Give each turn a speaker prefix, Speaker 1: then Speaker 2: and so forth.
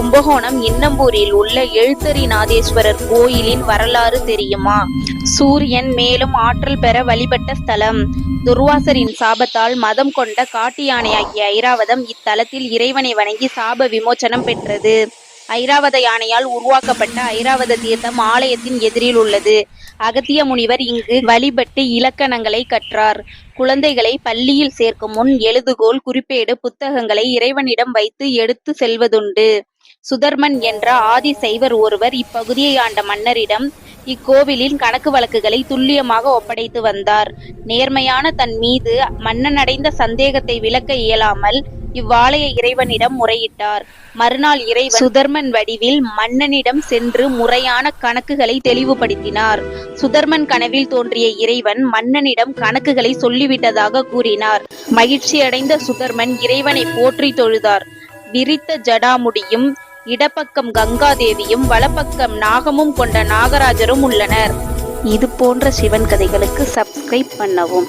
Speaker 1: கும்பகோணம் இன்னம்பூரில் உள்ள எழுத்தரிநாதேஸ்வரர் கோயிலின் வரலாறு தெரியுமா? சூரியன் மேலும் ஆற்றல் பெற வழிபட்ட ஸ்தலம். துர்வாசரின் சாபத்தால் மதம் கொண்ட காட்டு யானையாகிய ஐராவதம் இத்தலத்தில் இறைவனை வணங்கி சாப விமோச்சனம் பெற்றது. ஐராவத யானையால் உருவாக்கப்பட்ட ஐராவத தீர்த்தம் ஆலயத்தின் எதிரில் உள்ளது. அகத்திய முனிவர் இங்கு வழிபட்டு இலக்கணங்களை கற்றார். குழந்தைகளை பள்ளியில் சேர்க்கும் முன் எழுதுகோல் குறிப்பேடு புத்தகங்களை இறைவனிடம் வைத்து எடுத்து செல்வதுண்டு. சுதர்மன் என்ற ஆதி சைவர் ஒருவர் இப்பகுதியை ஆண்ட மன்னரிடம் இக்கோவிலின் கணக்கு வழக்குகளை துல்லியமாக ஒப்படைத்து வந்தார். நேர்மையான தன் மீது மன்னன் அடைந்த சந்தேகத்தை விளக்க இயலாமல் இவ்வாலய இறைவனிடம் முறையிட்டார். மறுநாள் இறைவன் சுதர்மன் வடிவில் மன்னனிடம் சென்று முறையான கணக்குகளை தெளிவுபடுத்தினார். சுதர்மன் கனவில் தோன்றிய இறைவன் மன்னனிடம் கணக்குகளை சொல்லிவிட்டதாக கூறினார். மகிழ்ச்சியடைந்த சுதர்மன் இறைவனை போற்றி தொழுதார். விரித்த ஜடாமுடியும் இடப்பக்கம் கங்காதேவியும் வலப்பக்கம் நாகமும் கொண்ட நாகராஜரும் உள்ளனர். இது போன்ற சிவன் கதைகளுக்கு சப்ஸ்கிரைப் பண்ணவும்.